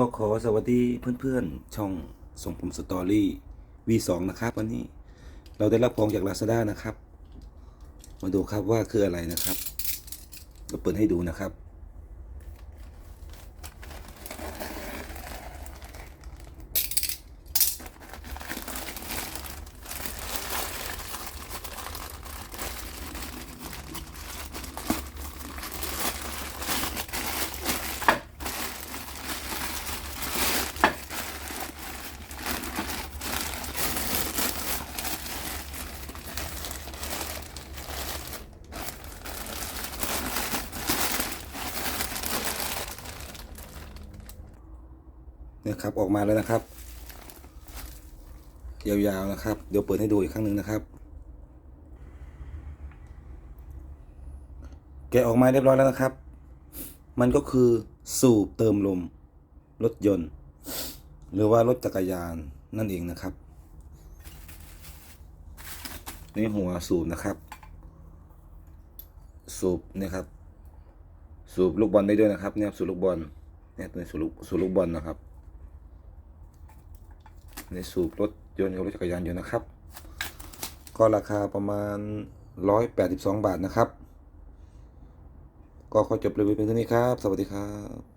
ก็ขอสวัสดีเพื่อนๆ ช่องส่งผมสตอรี่ V2 นะครับ วันนี้เราได้รับของจาก Lazada นะครับ มาดูครับว่าคืออะไรนะครับ เราเปิดให้ดูนะครับ นี่ครับออกมาแล้วนะครับ ยาวๆนะครับ เดี๋ยวเปิดให้ดูอีกครั้งหนึ่งนะครับ แกะออกมาเรียบร้อยแล้วนะครับ มันก็คือสูบเติมลมรถยนต์ หรือว่ารถจักรยานนั่นเองนะครับนี่หัวสูบนะครับ สูบนี่ครับ สูบลูกบอลได้ด้วยนะครับเนี่ยสูบลูกบอลเนี่ยตัวสูบลูกสูบลูกบอลนะครับ ในสูบรถยนต์กับรถจักรยานยนต์นะครับ ก็ราคาประมาณ 182 บาทนะครับ ก็ขอจบรีวิวเพียงเท่านี้ครับ สวัสดีครับ